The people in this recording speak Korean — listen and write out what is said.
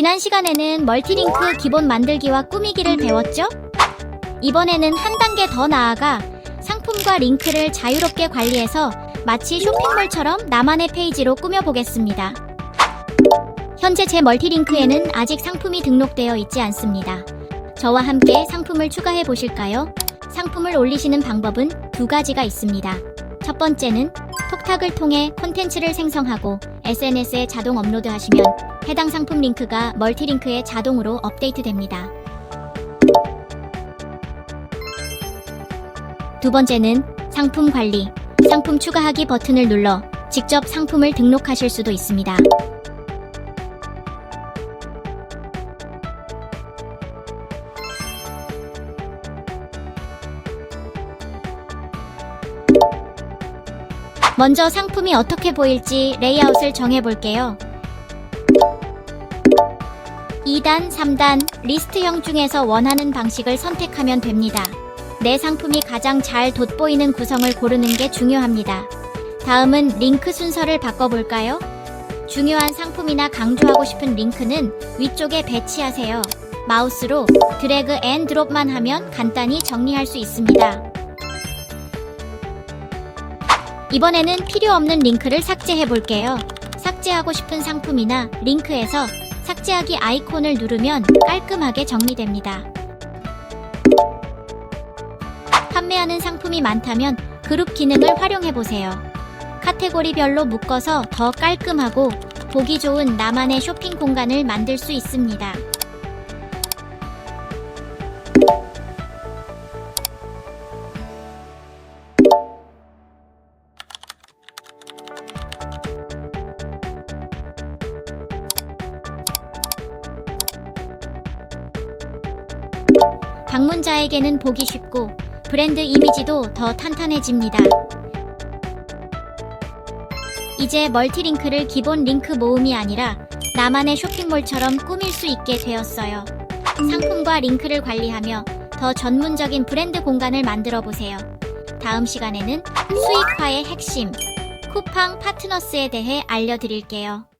지난 시간에는 멀티링크 기본 만들기와 꾸미기를 배웠죠? 이번에는 한 단계 더 나아가 상품과 링크를 자유롭게 관리해서 마치 쇼핑몰처럼 나만의 페이지로 꾸며보겠습니다. 현재 제 멀티링크에는 아직 상품이 등록되어 있지 않습니다. 저와 함께 상품을 추가해 보실까요? 상품을 올리시는 방법은 두 가지가 있습니다. 첫 번째는 톡탁을 통해 콘텐츠를 생성하고 SNS에 자동 업로드하시면 해당 상품 링크가 멀티링크에 자동으로 업데이트됩니다. 두 번째는 상품 관리, 상품 추가하기 버튼을 눌러 직접 상품을 등록하실 수도 있습니다. 먼저 상품이 어떻게 보일지 레이아웃을 정해볼게요. 2단, 3단, 리스트형 중에서 원하는 방식을 선택하면 됩니다. 내 상품이 가장 잘 돋보이는 구성을 고르는 게 중요합니다. 다음은 링크 순서를 바꿔볼까요? 중요한 상품이나 강조하고 싶은 링크는 위쪽에 배치하세요. 마우스로 드래그 앤 드롭만 하면 간단히 정리할 수 있습니다. 이번에는 필요 없는 링크를 삭제해 볼게요. 삭제하고 싶은 상품이나 링크에서 삭제하기 아이콘을 누르면 깔끔하게 정리됩니다. 판매하는 상품이 많다면 그룹 기능을 활용해 보세요. 카테고리별로 묶어서 더 깔끔하고 보기 좋은 나만의 쇼핑 공간을 만들 수 있습니다. 방문자에게는 보기 쉽고 브랜드 이미지도 더 탄탄해집니다. 이제 멀티링크를 기본 링크 모음이 아니라 나만의 쇼핑몰처럼 꾸밀 수 있게 되었어요. 상품과 링크를 관리하며 더 전문적인 브랜드 공간을 만들어 보세요. 다음 시간에는 수익화의 핵심, 쿠팡 파트너스에 대해 알려드릴게요.